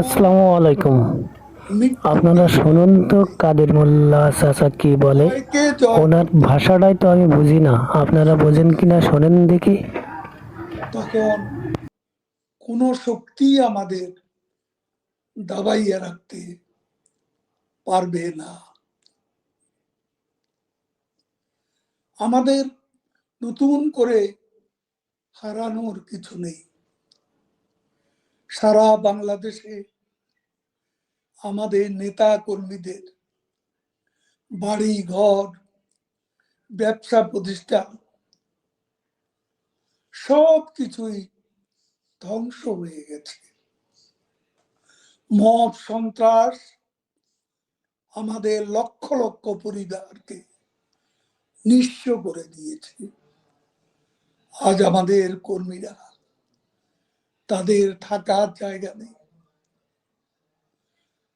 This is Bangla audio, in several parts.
আসসালামু আলাইকুম। আপনারা শুনুন তো কাদের মোল্লা চাচা কি বলে। ওনার ভাষাটাই তো আমি বুঝি না। আপনারা বোঝেন কিনা শোনেন দেখি। তখন কোনো শক্তি আমাদের দাবাইয়া রাখতে পারবে না। আমাদের নতুন করে হারানোর কিছু নেই। সারা বাংলাদেশে আমাদের নেতা কর্মীদের বাড়ি, ঘর, ব্যবসা প্রতিষ্ঠান সব কিছুই ধ্বংস হয়ে গেছে। মব সন্ত্রাস আমাদের লক্ষ লক্ষ পরিবারকে নিঃস্ব করে দিয়েছে। আজ আমাদের কর্মীরা তাদের থাকার জায়গা নেই।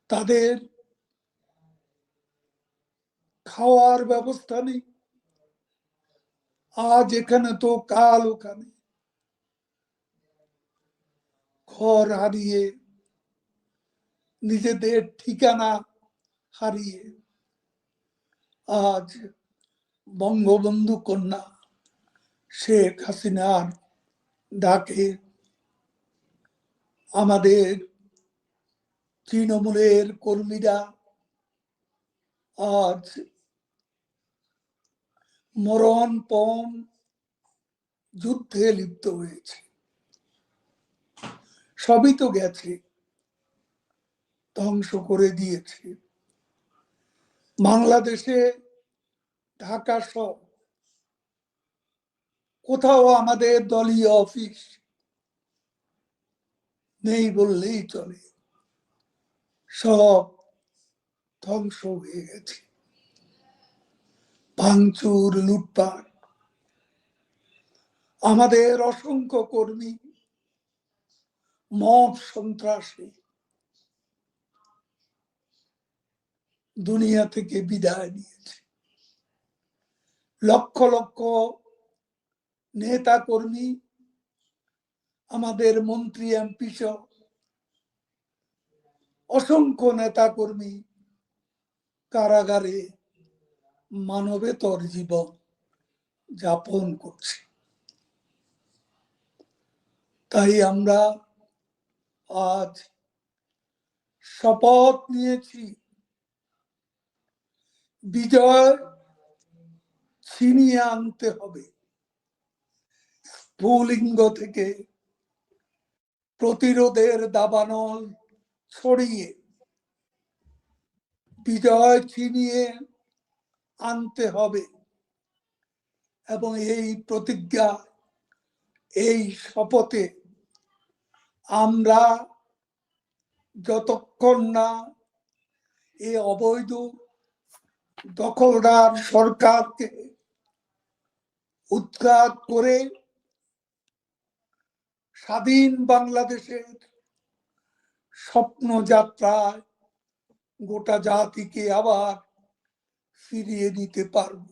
তাদের খাওয়ার ব্যবস্থা নেই। আজ এখানে তো, কাল ওখানে। ঘর হারিয়ে, নিজেদের ঠিকানা হারিয়ে, আজ বঙ্গবন্ধু কন্যা শেখ হাসিনার ডাকে আমাদের তৃণমূলের কর্মীরা আজ মরণপণ যুদ্ধে লিপ্ত হয়েছে। সবই তো গেছে, ধ্বংস করে দিয়েছে। বাংলাদেশে, ঢাকা সহ কোথাও আমাদের দলীয় অফিস নেই বললেই চলে। সব ধ্বংস হয়ে গেছে। ভাঙচুর, লুটপাট। আমাদের অসংখ্য কর্মী মব সন্ত্রাসী। দুনিয়া থেকে বিদায় নিয়েছে। লক্ষ লক্ষ নেতা কর্মী আমাদের মন্ত্রী, এমপি সহ অসংখ্য নেতা কর্মী কারাগারে মানবেতর জীবন যাপন করছে। তাই আমরা আজ শপথ নিয়েছি। বিজয় ছিনিয়ে আনতে হবে। স্ফুলিঙ্গ থেকে প্রতিরোধের দাবানল ছড়িয়ে বিজয় ছিনিয়ে আনতে হবে। এবং এই প্রতিজ্ঞা, এই শপথে আমরা যতক্ষণ না এই অবৈধ দখলদার সরকারকে উৎখাত করে স্বাধীন বাংলাদেশের স্বপ্ন যাত্রায় গোটা জাতিকে আবার ফিরিয়ে দিতে পারব।